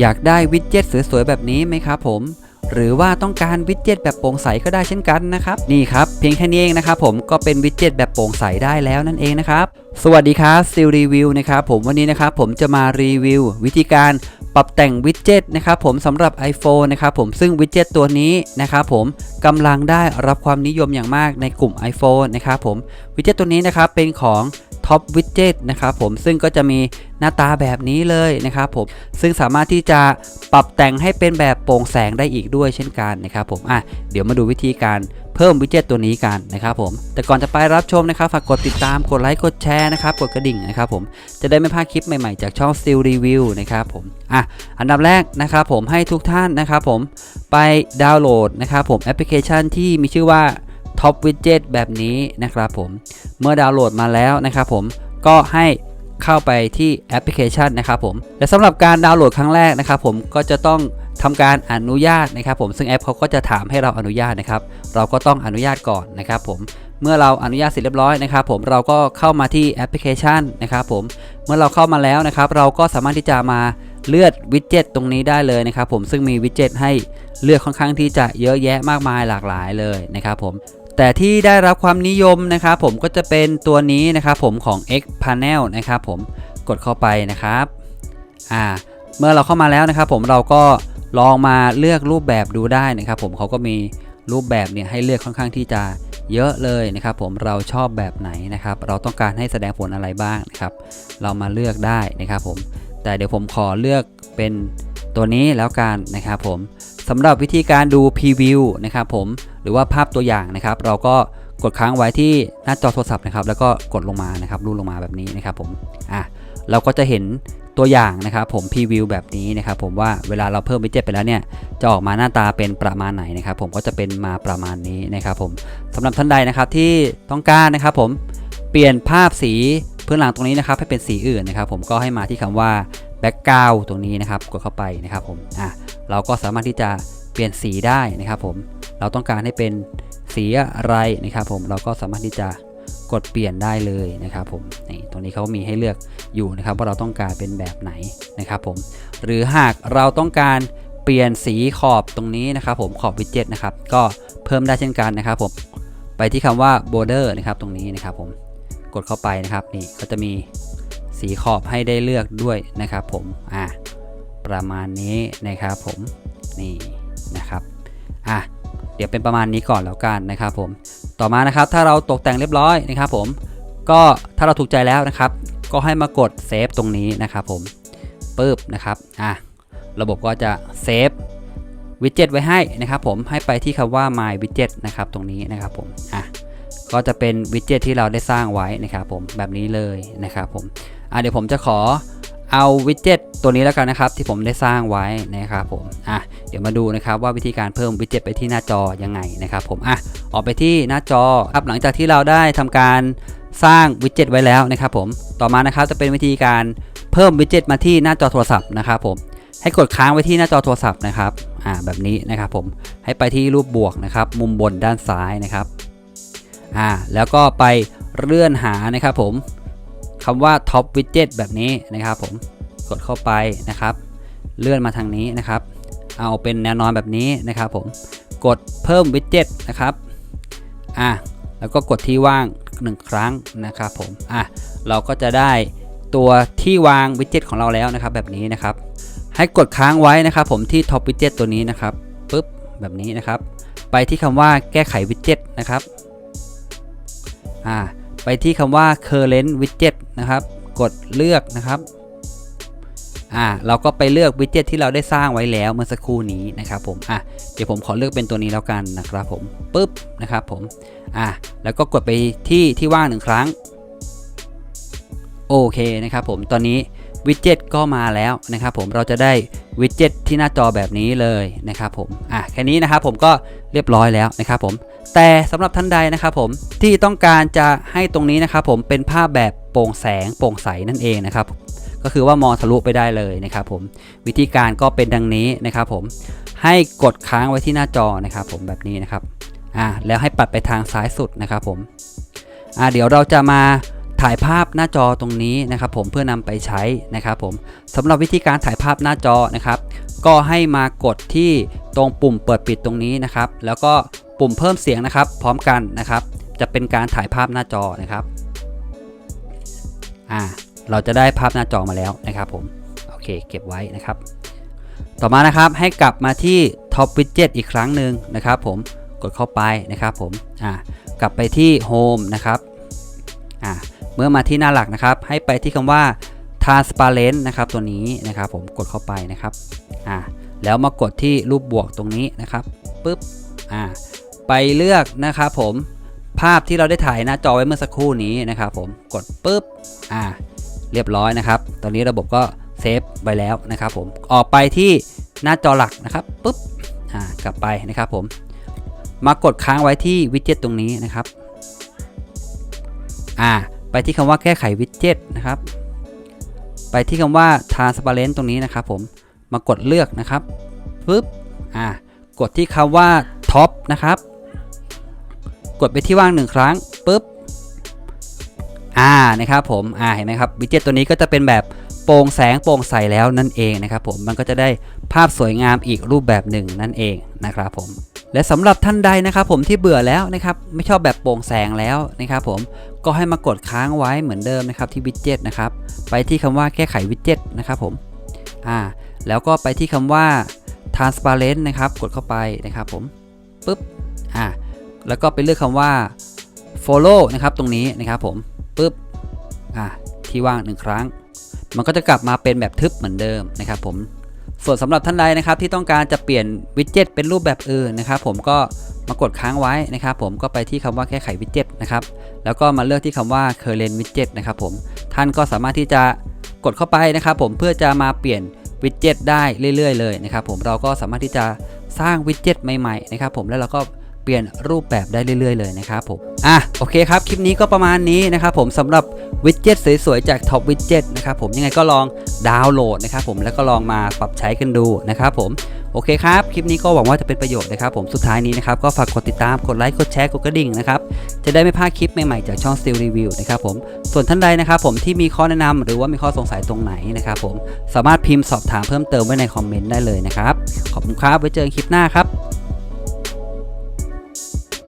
อยากได้วิดเจ็ตสวยๆแบบนี้ไหมครับผม หรือว่าต้องการวิดเจ็ตแบบโปร่งใสก็ได้เช่นกันนะครับ นี่ครับเพียงแค่นี้เองนะครับผมก็เป็นวิดเจ็ตแบบโปร่งใสได้แล้วนั่นเองนะครับ สวัสดีครับซิลรีวิวนะครับผมวันนี้นะครับผมจะมารีวิว วิธีการปรับแต่งวิดเจ็ตนะครับผมสำหรับ iPhone นะครับผมซึ่งวิดเจ็ตตัวนี้นะครับผมกำลังได้รับความนิยมอย่างมากในกลุ่ม iPhone นะครับผมวิดเจ็ตตัวนี้นะครับเป็นของ Top Widget นะครับผมซึ่งก็จะมีหน้าตาแบบนี้เลยนะครับผมซึ่งสามารถที่จะปรับแต่งให้เป็นแบบโปร่งแสงได้อีกด้วยเช่นกันนะครับผมอะเดี๋ยวมาดูวิธีการเพิ่มวิดเจ็ตตัวนี้กันนะครับผมแต่ก่อนจะไปรับชมนะครับฝากกดติดตามกดไลค์กดแชร์นะครับกดกระดิ่งนะครับผมจะได้ไม่พลาดคลิปใหม่ๆจากช่อง Still Review นะครับผมอะอันดับแรกนะครับผมให้ทุกท่านนะครับผมไปดาวน์โหลดนะครับผมแอปพลิเคชันที่มีชื่อว่า Top Widget แบบนี้นะครับผมเมื่อดาวน์โหลดมาแล้วนะครับผมก็ให้เข้าไปที่แอปพลิเคชันนะครับผมและสำหรับการดาวน์โหลดครั้งแรกนะครับผมก็จะต้องทำการอนุญาตนะครับผมซึ่งแอปเขาก็จะถามให้เราอนุญาตนะครับ เราก็ต้องอนุญาตก่อนนะครับผมเมื่อเราอนุญาตเสร็จเรียบร้อยนะครับผมเราก็เข้ามาที่แอปพลิเคชันนะครับผมเมื่อเราเข้ามาแล้วนะครับ เราก็สามารถที่จะมาเลือกวิดเจ็ตตรงนี้ได้เลยนะครับผมซึ่งมีวิดเจ็ตให้เลือกค่อนข้างที่จะเยอะแยะมากมายหลากหลายเลยนะครับผม แต่ที่ได้รับความนิยมนะครับผมก็จะเป็นตัวนี้นะครับผมของ X Panel นะครับผมกดเข้าไปนะครับอ่าเมื่อเราเข้ามาแล้วนะครับผมเราก็ลองมาเลือกรูปแบบดูได้นะครับผมเขาก็มีรูปแบบเนี่ยให้เลือกค่อนข้างที่จะเยอะเลยนะครับผมเราชอบแบบไหนนะครับ เราต้องการให้แสดงผลอะไรบ้างนะครับ เรามาเลือกได้นะครับผมแต่เดี๋ยวผมขอเลือกเป็นตัวนี้แล้วกันนะครับผมสำหรับวิธีการดูพรีวิวนะครับผม รือว่าภาพตัวอย่างนะครับ เราก็กดค้างไว้ที่หน้าจอโทรศัพท์นะครับ แล้วก็กดลงมานะครับรูดลงมาแบบนี้นะครับผมอะเราก็จะเห็นตัวอย่างนะครับผมพรีวิวแบบนี้นะครับผมว่าเวลาเราเพิ่มวิดเจ็ตไปแล้วเนี่ยจะออกมาหน้าตาเป็นประมาณไหนนะครับผมก็จะเป็นมาประมาณนี้นะครับผมสำหรับท่านใดนะครับที่ต้องการนะครับผมเปลี่ยนภาพสีพื้นหลังตรงนี้นะครับให้เป็นสีอื่นนะครับผมก็ให้มาที่คำว่าแบ็กกราวตรงนี้นะครับกดเข้าไปนะครับผมอะเราก็สามารถที่จะ ปลี่ยนสีได้นะครับผมเราต้องการให้เป็นสีอะไรนะครับผมเราก็สามารถที่จะกดเปลี่ยนได้เลยนะครับผมนี่ตรงนี้เขามีให้เลือกอยู่นะครับว่าเราต้องการเป็นแบบไหนนะครับผมหรือหากเราต้องการเปลี่ยนสีขอบตรงนี้นะครับผมขอบวิดเจ็ตนะครับก็เพิ่มได้เช่นกันนะครับผมไปที่คำว่า border นะครับตรงนี้นะครับผมกดเข้าไปนะครับนี่ก็จะมีสีขอบให้ได้เลือกด้วยนะครับผมอ่าประมาณนี้นะครับผมนี่ นะครับอะเดี๋ยวเป็นประมาณนี้ก่อนแล้วกันนะครับผมต่อมานะครับถ้าเราตกแต่งเรียบร้อยนะครับผมก็ถ้าเราถูกใจแล้วนะครับ ก็ให้มากดเซฟตรงนี้นะครับผมปึ๊บนะครับอะระบบก็จะเซฟวิดเจ็ตไว้ให้นะครับผมให้ไปที่คำว่า my widget นะครับตรงนี้นะครับผมอะก็จะเป็นวิดเจ็ตที่เราได้สร้างไว้นะครับผมแบบนี้เลยนะครับผมอะเดี๋ยวผมจะขอ เอาวิดเจ็ตตัวนี้แล้วกันนะครับ ที่ผมได้สร้างไว้นะครับผมอะเดี๋ยวมาดูนะครับว่าวิธีการเพิ่มวิดเจ็ตไปที่หน้าจอยังไงนะครับผมอะออกไปที่หน้าจอครับหลังจากที่เราได้ทำการสร้างวิดเจ็ตไว้แล้วนะครับผมต่อมานะครับจะเป็นวิธีการเพิ่มวิดเจ็ตมาที่หน้าจอโทรศัพท์นะครับผมให้กดค้างไว้ที่หน้าจอโทรศัพท์นะครับอ่าแบบนี้นะครับผมให้ไปที่รูปบวกนะครับ มุมบนด้านซ้ายนะครับอ่าแล้วก็ไปเลื่อนหานะครับผม คำว่า Top Widget แบบนี้นะครับผมกดเข้าไปนะครับ เลื่อนมาทางนี้นะครับ เอาเป็นแนวนอนแบบนี้นะครับผมกดเพิ่ม Widget นะครับอะแล้วก็กดที่ว่าง 1 ครั้งนะครับผมอะเราก็จะได้ตัวที่วาง Widget ของเราแล้วนะครับ แบบนี้นะครับ ให้กดค้างไว้นะครับ ผมที่ Top Widget ตัวนี้นะครับปุ๊บแบบนี้นะครับ ไปที่คำว่าแก้ไข Widget นะครับอ่า ไปที่คำว่า current widget นะครับ กดเลือกนะครับอ่าเราก็ไปเลือกวิดเจ็ตที่เราได้สร้างไว้แล้วเมื่อสักครู่นี้นะครับผมอะเดี๋ยวผมขอเลือกเป็นตัวนี้แล้วกันนะครับผมปึ๊บนะครับผมอะแล้วก็กดไปที่ที่ว่างหนึ่งครั้งโอเคนะครับผมตอนนี้วิดเจ็ตก็มาแล้วนะครับผมเราจะได้วิดเจ็ตที่หน้าจอแบบนี้เลยนะครับผมอะแค่นี้นะครับผมก็เรียบร้อยแล้วนะครับผม แต่สำหรับท่านใดนะครับผมที่ต้องการจะให้ตรงนี้นะครับผมเป็นภาพแบบโปร่งแสงโปร่งใสนั่นเองนะครับก็คือว่ามองทะลุไปได้เลยนะครับผมวิธีการก็เป็นดังนี้นะครับผมให้กดค้างไว้ที่หน้าจอนะครับผมแบบนี้นะครับอ่าแล้วให้ปัดไปทางซ้ายสุดนะครับผมอ่าเดี๋ยวเราจะมาถ่ายภาพหน้าจอตรงนี้นะครับผมเพื่อนำไปใช้นะครับผมสำหรับวิธีการถ่ายภาพหน้าจอนะครับ ก็ให้มากดที่ตรงปุ่มเปิดปิดตรงนี้นะครับ แล้วก็ ปุ่มเพิ่มเสียงนะครับ พร้อมกันนะครับ จะเป็นการถ่ายภาพหน้าจอนะครับอ่าเราจะได้ภาพหน้าจอมาแล้วนะครับผมโอเคเก็บไว้นะครับ ต่อมานะครับให้กลับมาที่ Top Widget อีกครั้งหนึ่งนะครับผมกดเข้าไปนะครับผมอ่ากลับไปที่ Home นะครับอ่าเมื่อมาที่หน้าหลักนะครับ ให้ไปที่คำว่า transparent นะครับตัวนี้นะครับผมกดเข้าไปนะครับอ่าแล้วมากดที่รูปบวกตรงนี้นะครับปุ๊บอ่า ไปเลือกนะครับผมภาพที่เราได้ถ่ายหน้าจอไว้เมื่อสักครู่นี้นะครับผมกดปุ๊บอ่าเรียบร้อยนะครับ ตอนนี้ระบบก็เซฟไว้แล้วนะครับผมออกไปที่หน้าจอหลักนะครับปุ๊บอ่ากลับไปนะครับผมมากดค้างไว้ที่วิดเจ็ตตรงนี้นะครับอ่าไปที่คำว่าแก้ไขวิดเจ็ตนะครับ ไปที่คำว่า transparent ตรงนี้นะครับผมมากดเลือกนะครับปึ๊บอ่ากดที่คำว่า top นะครับ กดไปที่ว่างหนึ่งครั้งปึ๊บอ่านะครับผมอ่าเห็นไหมครับวิดเจ็ตตัวนี้ก็จะเป็นแบบโปร่งแสงโปร่งใสแล้วนั่นเองนะครับผมมันก็จะได้ภาพสวยงามอีกรูปแบบหนึ่งนั่นเองนะครับผมและสำหรับท่านใดนะครับผมที่เบื่อแล้วนะครับไม่ชอบแบบโปร่งแสงแล้วนะครับผมก็ให้มากดค้างไว้เหมือนเดิมนะครับที่วิดเจ็ตนะครับไปที่คำว่าแก้ไขวิดเจ็ตนะครับผมอ่าแล้วก็ไปที่คำว่า transparent นะครับกดเข้าไปนะครับผมปึ๊บ แล้วก็ไปเลือกคำว่า follow นะครับตรงนี้นะครับผมปึ๊บอ่าที่ว่างหนึ่งครั้ง มันก็จะกลับมาเป็นแบบทึบเหมือนเดิมนะครับผมส่วนสำหรับท่านใดนะครับที่ต้องการจะเปลี่ยนวิดเจ็ตเป็นรูปแบบอื่นนะครับผมก็มากดค้างไว้นะครับผมก็ไปที่คำว่าแก้ไขวิดเจ็ตนะครับแล้วก็มาเลือกที่คำว่า current widget นะครับผมท่านก็สามารถที่จะกดเข้าไปนะครับผมเพื่อจะมาเปลี่ยนวิดเจ็ตได้เรื่อยๆเลยนะครับผมเราก็สามารถที่จะสร้างวิดเจ็ตใหม่ๆนะครับผมแล้วเราก็ ปลี่ยนรูปแบบได้เรื่อย ๆ เลยนะครับผม อะโอเคครับ คลิปนี้ก็ประมาณนี้นะครับผมสำหรับวิดเจ็ตสวยๆ จาก Top Widget นะครับผมยังไงก็ลองดาวน์โหลดนะครับผมแล้วก็ลองมาปรับใช้กันดูนะครับผมโอเคครับ คลิปนี้ก็หวังว่าจะเป็นประโยชน์นะครับผมสุดท้ายนี้นะครับก็ฝากกดติดตามกดไลค์กดแชร์กดกระดิ่งนะครับจะได้ไม่พลาดคลิปใหม่ๆ จากช่อง Steel Review นะครับผมส่วนท่านใดนะครับผมที่มีข้อแนะนำหรือว่ามีข้อสงสัยตรงไหนนะครับผมสามารถพิมพ์สอบถามเพิ่มเติมไว้ในคอมเมนต์ได้เลยนะครับขอบคุณครับไว้เจอกันคลิปหน้าครับ